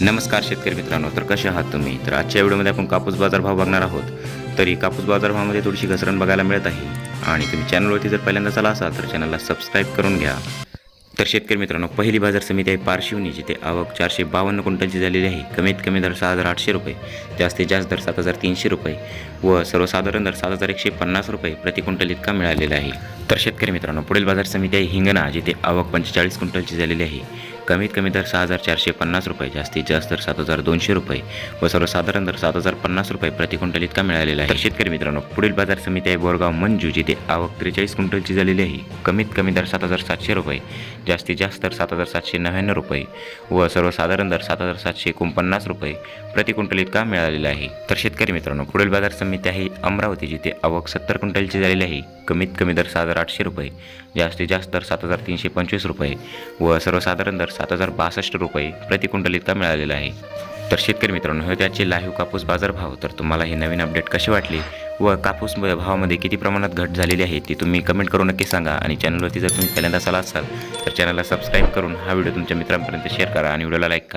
नमस्कार शेतकरी मित्रांनो तर कसे आहात तुम्ही? तर आजच्या व्हिडिओमध्ये आपण कापूस बाजारभाव बघणार आहोत. तरी कापूस बाजारभावामध्ये थोडीशी घसरण बघायला मिळत आहे. आणि तुम्ही चॅनलवरती जर पहिल्यांदा चला असाल तर चॅनलला सबस्क्राईब करून घ्या. तर शेतकरी मित्रांनो पहिली बाजार समिती आहे पारशिवनी जिथे आवक चारशे बावन्न क्विंटलची झालेली आहे. कमीत कमी दर सहा हजार आठशे रुपये जास्तीत जास्त दर सात हजार तीनशे रुपये व सर्वसाधारण दर सात हजार एकशे पन्नास रुपये प्रति क्विंटल इतका मिळालेला आहे. तर शेतकरी मित्रांनो पुढील बाजार समिती आहे हिंगणा जिथे आवक पंचेचाळीस क्विंटलची झालेली आहे. कमीत कमी दर सहा हजार चारशे पन्नास रुपये जास्तीत जास्त दर सात हजार दोनशे रुपये व सर्वसाधारण दर सात हजार पन्नास रुपये प्रति क्विंटल इतका मिळालेला आहे. तर शेतकरी मित्रांनो पुढील बाजार समिती आहे बोरगाव मंजू जिथे आवक त्रेचाळीस क्विंटलची झालेली आहे. कमीत कमी दर सात हजार सातशे रुपये जास्तीत जास्त दर सात हजार सातशे नव्याण्णव रुपये व सर्वसाधारण दर सात हजार सातशे एकोणपन्नास रुपये प्रति क्विंटल इतका मिळालेला आहे. तर शेतकरी मित्रांनो पुढील बाजार समिती आहे अमरावती जिथे आवक सत्तर क्विंटलची झालेली आहे. कमीत कमी दर सहा हजार आठशे रुपये जास्तीत जास्त दर सात हजार तीनशे पंचवीस रुपये व सर्वसाधारण दर सात हजार बासष्ट रुपये प्रतिकुंटल इतका मिळालेला आहे. तर शेतकरी मित्रांनो हे त्याचे लाईव्ह कापूस बाजारभाव तर तुम्हाला हे नवीन अपडेट कशी वाटली व कापूस भावामध्ये किती प्रमाणात घट झालेली आहे ती तुम्ही कमेंट करून नक्की सांगा. आणि चॅनलवरती जर तुम्ही पहिल्यांदा आला असाल तर चॅनलला सबस्क्राईब करून हा व्हिडिओ तुमच्या मित्रांपर्यंत शेअर करा आणि व्हिडिओला लाईक करा.